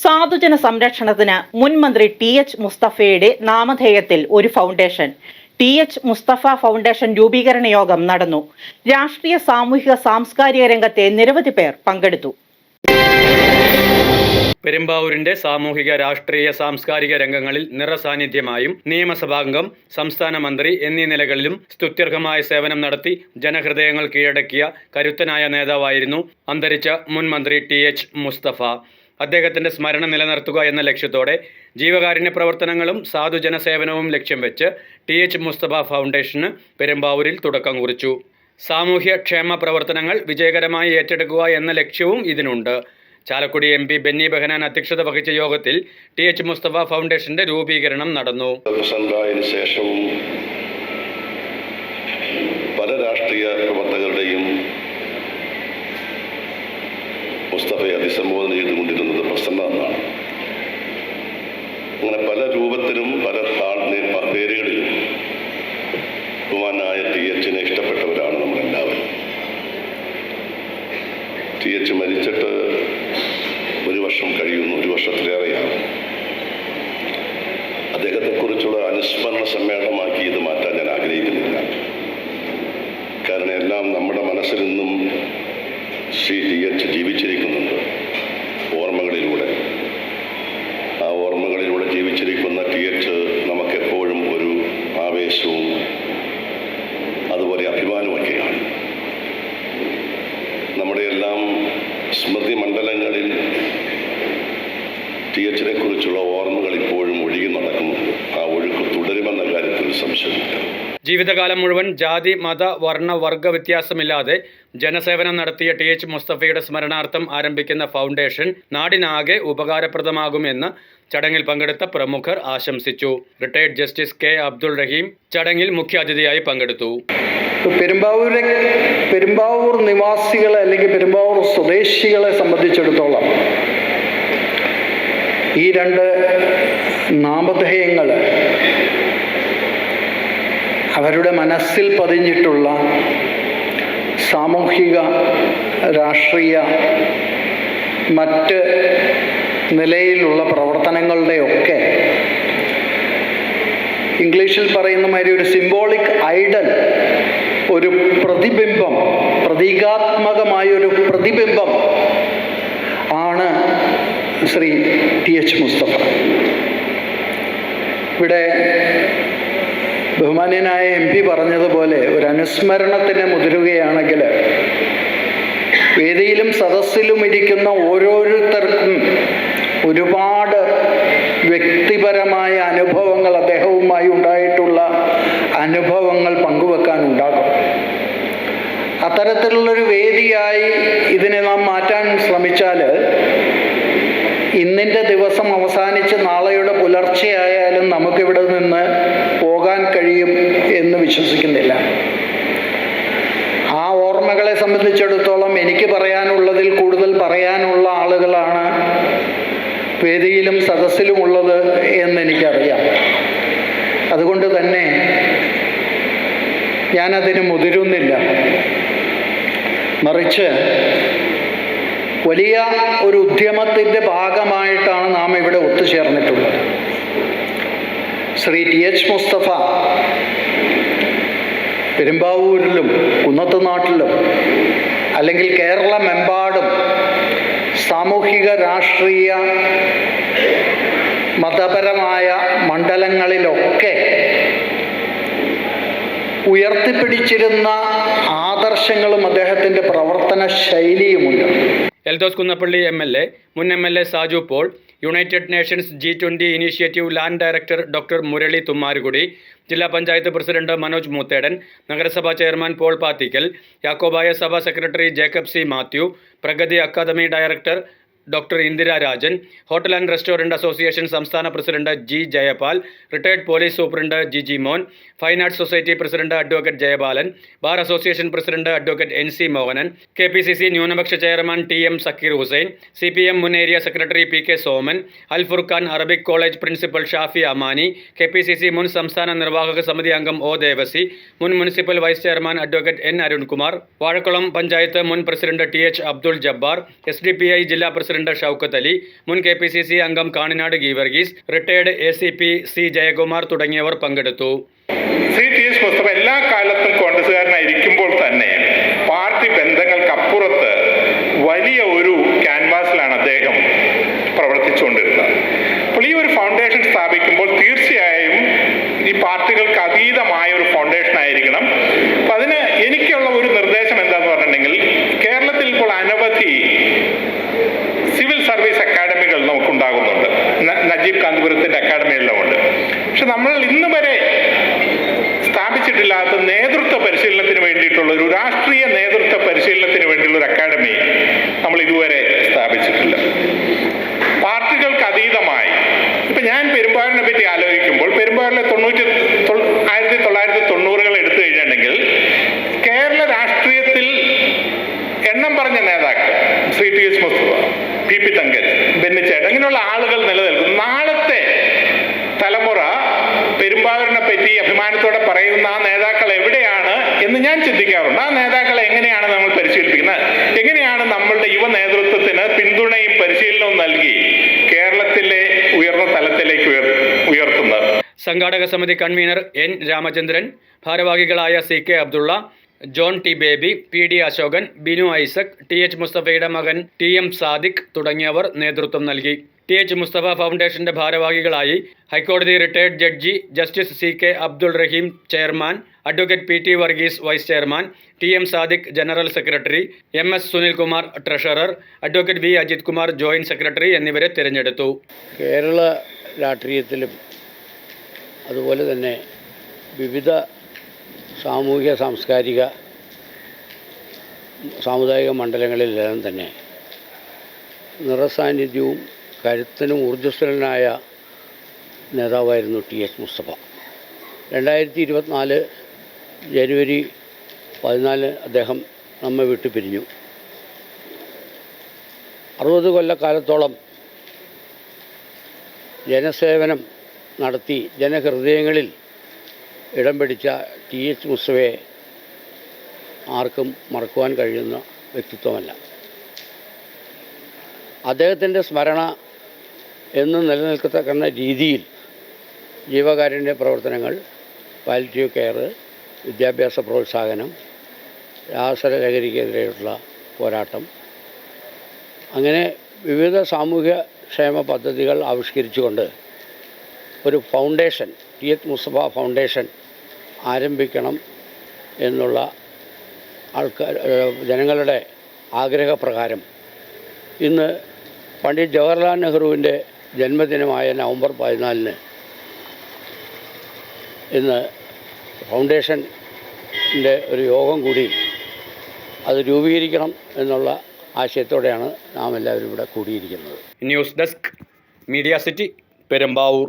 സാധുജന സംരക്ഷണത്തിന് മുൻമന്ത്രി ടി എച്ച് മുസ്തഫയുടെ നാമധേയത്തിൽ ഒരു foundation. T H Mustafa foundation രൂപീകരണ യോഗം നടന്നു. രാഷ്ട്രീയ സാമൂഹിക സാംസ്കാരിക രംഗത്തെ നിരവധി പേർ പങ്കെടുത്തു. പെരുമ്പാവൂരിന്റെ സാമൂഹിക രാഷ്ട്രീയ സാംസ്കാരിക രംഗങ്ങളിൽ നിറസാന്നിധ്യമായും നിയമസഭാംഗം സംസ്ഥാന മന്ത്രി എന്നീ നിലകളിലും സ്തുത്യർഹമായ സേവനം നടത്തി ജനഹൃദയങ്ങൾ കീഴടക്കിയ കരുത്തനായ നേതാവായിരുന്നു അന്തരിച്ച മുൻമന്ത്രി ടി എച്ച് മുസ്തഫ. അദ്ദേഹത്തിന്റെ സ്മരണ നിലനിർത്തുക എന്ന ലക്ഷ്യത്തോടെ ജീവകാരുണ്യ പ്രവർത്തനങ്ങളും സാധുജന സേവനവും ലക്ഷ്യം വെച്ച് ടി എച്ച് മുസ്തഫ ഫൗണ്ടേഷന് പെരുമ്പാവൂരിൽ തുടക്കം കുറിച്ചു. സാമൂഹ്യ ക്ഷേമ പ്രവർത്തനങ്ങൾ വിജയകരമായി ഏറ്റെടുക്കുക എന്ന ലക്ഷ്യവും ഇതിനുണ്ട്. ചാലക്കുടി എം പി ബെന്നി ബെഹനാൻ അധ്യക്ഷത വഹിച്ച യോഗത്തിൽ ടി എച്ച് മുസ്തഫ ഫൗണ്ടേഷന്റെ രൂപീകരണം നടന്നു. ശേഷവും പല രാഷ്ട്രീയ പ്രവർത്തകരുടെയും മുസ്തഫയെ അഭിസംബോധന ചെയ്തുകൊണ്ടിരുന്നത് പ്രസന്ന എന്നാണ് അങ്ങനെ പല രൂപത്തിലും പല താൾ പേരുകളിലും ബഹുമാനായ ടി എച്ചിനെ ഇഷ്ടപ്പെട്ടവരാണ് നമ്മളെല്ലാവരും. ടി എച്ച് മരിച്ചിട്ട് ഒരു വർഷം കഴിയുന്നു ഒരു വർഷത്തിലേറെയാണ് അദ്ദേഹത്തെക്കുറിച്ചുള്ള അനുസ്മരണ സമ്മേളനമാക്കി ഇത് മാറ്റാൻ ഞാൻ ആഗ്രഹിക്കുന്നില്ല. കാരണം എല്ലാം നമ്മുടെ മനസ്സിൽ നിന്നും ശ്രീ ടി ജീവിതകാലം മുഴുവൻ ജാതി മത വർണ വർഗ വ്യത്യാസമില്ലാതെ ജനസേവനം നടത്തിയ ടി എച്ച് മുസ്തഫയുടെ സ്മരണാർത്ഥം ആരംഭിക്കുന്ന ഫൗണ്ടേഷൻ നാടിനാകെ ഉപകാരപ്രദമാകുമെന്ന് ചടങ്ങിൽ പങ്കെടുത്ത പ്രമുഖർ ആശംസിച്ചു. Retired justice K. Abdul Rahim ചടങ്ങിൽ മുഖ്യാതിഥിയായി പങ്കെടുത്തു. പെരുമ്പാവൂരെ പെരുമ്പാവൂർ നിവാസികളെ അല്ലെങ്കിൽ പെരുമ്പാവൂർ സ്വദേശികളെ സംബന്ധിച്ചിടത്തോളം ഈ രണ്ട് നാമധേയങ്ങൾ അവരുടെ മനസ്സിൽ പതിഞ്ഞിട്ടുള്ള സാമൂഹിക രാഷ്ട്രീയ മറ്റ് നിലയിലുള്ള പ്രവർത്തനങ്ങളുടെയൊക്കെ ഇംഗ്ലീഷിൽ പറയുന്ന മാതിരി ഒരു സിംബോളിക് ഐഡൽ ഒരു പ്രതിബിംബം പ്രതീകാത്മകമായൊരു പ്രതിബിംബം ആണ് ശ്രീ ടി എച്ച് മുസ്തഫ. ഇവിടെ ബഹുമാന്യനായ എം പി പറഞ്ഞതുപോലെ ഒരു അനുസ്മരണത്തിന് മുതിരുകയാണെങ്കിൽ വേദിയിലും സദസ്സിലും ഇരിക്കുന്ന ഓരോരുത്തർക്കും ഒരുപാട് വ്യക്തിപരമായ അനുഭവങ്ങൾ അദ്ദേഹവുമായി ഉണ്ടായിട്ടുള്ള അനുഭവങ്ങൾ പങ്കുവെക്കാൻ പങ്കുവെക്കാനുണ്ടാകും. അത്തരത്തിലുള്ളൊരു വേദിയായി ഇതിനെ നാം മാറ്റാൻ ശ്രമിച്ചാൽ ഇന്നിന്റെ ദിവസം അവസാനിച്ച് നാളെയുടെ പുലർച്ചെയായാലും നമുക്കിവിടെ നിന്ന് പോകാൻ കഴിയും എന്ന് വിശ്വസിക്കുന്നില്ല. ആ ഓർമ്മകളെ സംബന്ധിച്ചിടത്തോളം എനിക്ക് പറയാനുള്ളതിൽ കൂടുതൽ പറയാനുള്ള ആളുകളാണ് വേദിയിലും സദസ്സിലുമുള്ളത് എന്നെനിക്കറിയാം. അതുകൊണ്ട് തന്നെ ഞാനതിന് മുതിരുന്നില്ല. മറിച്ച് വലിയ ഒരു ഉദ്യമത്തിന്റെ ഭാഗമായിട്ടാണ് നാം ഇവിടെ ഒത്തുചേർന്നിട്ടുള്ളത്. Shri T H Mustafa. പെരുമ്പാവൂരിലും കുന്നത്തുനാട്ടിലും അല്ലെങ്കിൽ കേരളമെമ്പാടും സാമൂഹിക രാഷ്ട്രീയ മതപരമായ മണ്ഡലങ്ങളിലൊക്കെ ഉയർത്തിപ്പിടിച്ചിരുന്ന ആദർശങ്ങളും അദ്ദേഹത്തിന്റെ പ്രവർത്തന ശൈലിയുമുണ്ട് Eldhose Kunnappilly M L A മുൻ M L A Saju Paul united nations G twenty initiative land director doctor Muralee Thummarukudy ജില്ലാ പഞ്ചായത്ത് പ്രസിഡന്റ് മനോജ് മൂത്തേടൻ നഗരസഭാ ചെയർമാൻ പോൾ പാത്തിക്കൽ യാക്കോബായ സഭാ secretary Jacob C Mathew Pragathi academy director doctor Indira Rajan hotel and restaurant association സംസ്ഥാന president G Jayapal retired police superintendent Gigimon fine arts society president advocate Jayabalan bar association president advocate N C Mohanan K P C C ന്യൂനപക്ഷ chairman T M Zakir Hussain C P M മുൻ area secretary P K Soman Al Furqan Arabic college principal Shafi Amani K P C C മുൻ സംസ്ഥാന നിർവാഹക സമിതി അംഗം O Devasi മുൻ municipal vice chairman advocate N Arunkumar Vazhakulam panchayat മുൻ president T H Abdul Jabbar S D P I ജില്ലാ president Shoukath Ali മുൻ K P C C അംഗം Kaninad Geevarghese retired A C P C Jayakumar തുടങ്ങിയവർ പങ്കെടുത്തു. Shri T S Mustafa എല്ലാ കാലത്തും കോൺഗ്രസ്സുകാരനായിരിക്കുമ്പോൾ തന്നെ party ബന്ധങ്ങൾക്കപ്പുറത്ത് വലിയ ഒരു ക്യാൻവാസിലാണ് അദ്ദേഹം പ്രവർത്തിച്ചുകൊണ്ടിരുന്നത്. അപ്പോൾ ഈ ഒരു ഫൗണ്ടേഷൻ സ്ഥാപിക്കുമ്പോൾ തീർച്ചയായും ഈ പാർട്ടികൾക്ക് അതീതമായ ഒരു ഫൗണ്ടേഷൻ ആയിരിക്കണം. അപ്പം അതിന് എനിക്കുള്ള ഒരു നിർദ്ദേശം എന്താന്ന് പറഞ്ഞിട്ടുണ്ടെങ്കിൽ കേരളത്തിൽ ഇപ്പോൾ അനവധി സിവിൽ സർവീസ് അക്കാഡമികൾ നമുക്കുണ്ടാകുന്നുണ്ട്. നജീബ് കാന്തപുരത്തിന്റെ അക്കാഡമിയെല്ലാം ഉണ്ട് പക്ഷെ നമ്മൾ ഇന്ന് വരെ സ്ഥാപിച്ചിട്ടില്ലാത്ത നേതൃത്വ പരിശീലനത്തിന് വേണ്ടിയിട്ടുള്ള ഒരു രാഷ്ട്രീയ നേതൃത്വ പരിശീലനത്തിന് വേണ്ടിയുള്ള ഒരു അക്കാഡമി നമ്മൾ ഇതുവരെ സ്ഥാപിച്ചിട്ടില്ല. പാർട്ടികൾക്ക് അതീതമായി. ഇപ്പൊ ഞാൻ പെരുമ്പാറിനെ പറ്റി ആലോചിക്കുമ്പോൾ പെരുമ്പാറിലെ തൊണ്ണൂറ്റി ആയിരത്തി തൊള്ളായിരത്തി തൊണ്ണൂറുകൾ എടുത്തു കഴിഞ്ഞിട്ടുണ്ടെങ്കിൽ കേരള രാഷ്ട്രീയത്തിൽ എണ്ണം പറഞ്ഞ നേതാക്കൾ Shri T S Mustafa P P Thankan ബെന്നിച്ചേട്ടൻ ഇങ്ങനെയുള്ള ആളുകൾ നിലനിൽക്കും നാളത്തെ തലമുറ പെരുമ്പാവൂരിനെ പറ്റി അഭിമാനത്തോടെ പറയുന്ന ആ നേതാക്കൾ എവിടെയാണ് എന്ന് ഞാൻ ചിന്തിക്കാറുണ്ട്. ആ നേതാക്കളെ എങ്ങനെയാണ് നമ്മൾ പരിശീലിപ്പിക്കുന്നത്? എങ്ങനെയാണ് നമ്മളുടെ യുവ നേതൃത്വത്തിന് പിന്തുണയും പരിശീലനവും നൽകി കേരളത്തിലെ ഉയർന്ന തലത്തിലേക്ക് ഉയർത്തുന്നത്? സംഘാടക സമിതി കൺവീനർ എൻ രാമചന്ദ്രൻ ഭാരവാഹികളായ C K Abdulla John T Baby P D Ashokan Binu Isaac T H മുസ്തഫയുടെ മകൻ ടി എം സാദിഖ് തുടങ്ങിയവർ നേതൃത്വം നൽകി. ടി എച്ച് മുസ്തഫ ഫൗണ്ടേഷന്റെ ഭാരവാഹികളായി ഹൈക്കോടതി retired judge justice C K Abdul Rahim chairman advocate P T Varghese vice chairman T M Sadiq general secretary M S Sunilkumar treasurer advocate V Ajith Kumar joint secretary എന്നിവരെ തിരഞ്ഞെടുത്തു. കേരള രാഷ്ട്രീയത്തിലും അതുപോലെ തന്നെ വിവിധ സാമൂഹ്യ സാംസ്കാരിക സാമുദായിക മണ്ഡലങ്ങളിലെല്ലാം തന്നെ നിറസാന്നിധ്യവും കരുത്തനും ഊർജസ്വലനായ നേതാവായിരുന്നു ടി എച്ച് മുസ്തഫ. രണ്ടായിരത്തി ഇരുപത്തിനാല് ജനുവരി പതിനാല് അദ്ദേഹം നമ്മെ വിട്ടു പിരിഞ്ഞു. അറുപത് കൊല്ലക്കാലത്തോളം ജനസേവനം നടത്തി ജനഹൃദയങ്ങളിൽ ഇടം പിടിച്ച ടി എച്ച് മുസ്തഫയെ ആർക്കും മറക്കുവാൻ കഴിയുന്ന വ്യക്തിത്വമല്ല. അദ്ദേഹത്തിന്റെ സ്മരണ എന്ന് നിലനിൽക്കത്തക്കുന്ന രീതിയിൽ ജീവകാരുണ്യ പ്രവർത്തനങ്ങൾ പാലിറ്റീവ് കെയർ വിദ്യാഭ്യാസ പ്രോത്സാഹനം രാസലഹരിക്കെതിരെയുള്ള പോരാട്ടം. അങ്ങനെ വിവിധ സാമൂഹ്യ ക്ഷേമ പദ്ധതികൾ ആവിഷ്കരിച്ചുകൊണ്ട് ഒരു foundation T H Mustafa foundation ആരംഭിക്കണം എന്നുള്ള ആൾക്കാർ ജനങ്ങളുടെ ആഗ്രഹപ്രകാരം ഇന്ന് പണ്ഡിറ്റ് ജവഹർലാൽ നെഹ്റുവിന്റെ ജന്മദിനമായ നവംബർ പതിനാലിന് ഇന്ന് ഫൗണ്ടേഷന്റെ ഒരു യോഗം കൂടി അത് രൂപീകരിക്കണം എന്നുള്ള ആശയത്തോടെയാണ് നാം എല്ലാവരും ഇവിടെ കൂടിയിരിക്കുന്നത്. News desk media city Perumbavoor.